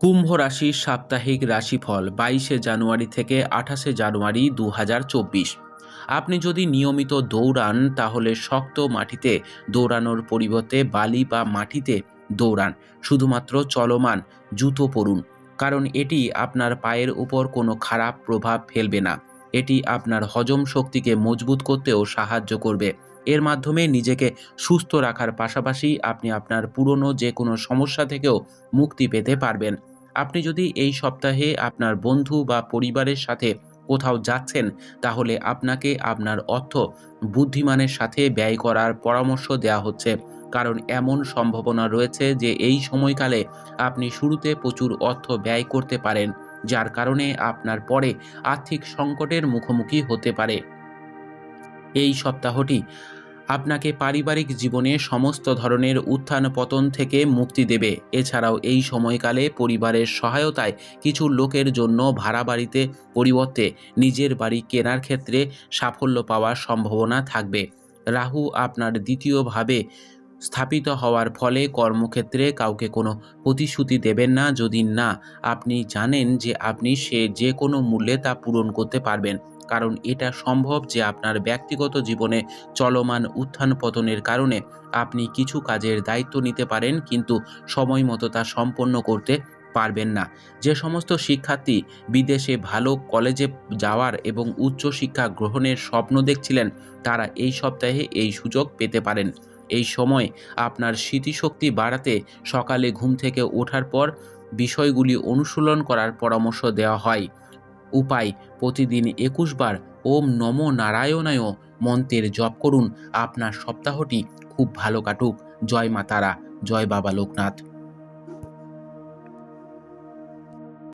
কুম্ভ রাশির সাপ্তাহিক রাশিফল বাইশে জানুয়ারি থেকে আঠাশে জানুয়ারি দু হাজার চব্বিশ। আপনি যদি নিয়মিত দৌড়ান, তাহলে শক্ত মাটিতে দৌড়ানোর পরিবর্তে বালি বা মাটিতে দৌড়ান, শুধুমাত্র চলমান জুতো পরুন, কারণ এটি আপনার পায়ের উপর কোনো খারাপ প্রভাব ফেলবে না। এটি আপনার হজম শক্তিকে মজবুত করতেও সাহায্য করবে। এর মাধ্যমে নিজেকে সুস্থ রাখার পাশাপাশি আপনি আপনার পুরনো যে কোনো সমস্যা থেকেও মুক্তি পেতে পারবেন। আপনি যদি এই সপ্তাহে আপনার বন্ধু বা পরিবারের সাথে কোথাও যাচ্ছেন, তাহলে আপনাকে আপনার অর্থ বুদ্ধিমানের সাথে ব্যয় করার পরামর্শ দেওয়া হচ্ছে। কারণ এমন সম্ভাবনা রয়েছে যে এই সময়কালে আপনি শুরুতে প্রচুর অর্থ ব্যয় করতে পারেন, যার কারণে আপনার পরে আর্থিক সংকটের মুখোমুখি হতে পারে। এই সপ্তাহটি আপনাকে পারিবারিক জীবনে সমস্ত ধরনের উত্থান পতন থেকে মুক্তি দেবে। এছাড়াও এই সময়কালে পরিবারের সহায়তায় কিছু লোকের জন্য ভাড়া বাড়িতে পরিবর্তে নিজের বাড়ি কেনার ক্ষেত্রে সাফল্য পাওয়ার সম্ভাবনা থাকবে। রাহু আপনার দ্বিতীয়ভাবে স্থাপিত হওয়ার ফলে কর্মক্ষেত্রে কাউকে কোনো প্রতিশ্রুতি দেবেন না। যদি না, আপনি জানেন যে আপনি সে যে কোনো মূল্যে তা পূরণ করতে পারবেন। কারণ এটা সম্ভব যে আপনার ব্যক্তিগত জীবনে চলমান উত্থান পতনের কারণে আপনি কিছু কাজের দায়িত্ব নিতে পারেন, কিন্তু সময় মতো তা সম্পন্ন করতে পারবেন না। যে সমস্ত শিক্ষার্থী বিদেশে ভালো কলেজে যাওয়ার এবং উচ্চশিক্ষা গ্রহণের স্বপ্ন দেখছিলেন, তারা এই সপ্তাহে এই সুযোগ পেতে পারেন। এই সময় আপনার স্মৃতিশক্তি বাড়াতে সকালে ঘুম থেকে ওঠার পর বিষয়গুলি অনুশীলন করার পরামর্শ দেওয়া হয়। উপায়। প্রতিদিন একুশ বার ওম নম নারায়ণায় মন্ত্রের জপ করুন। আপনার সপ্তাহটি খুব ভালো কাটুক। জয় মা তারা, জয় বাবা লোকনাথ।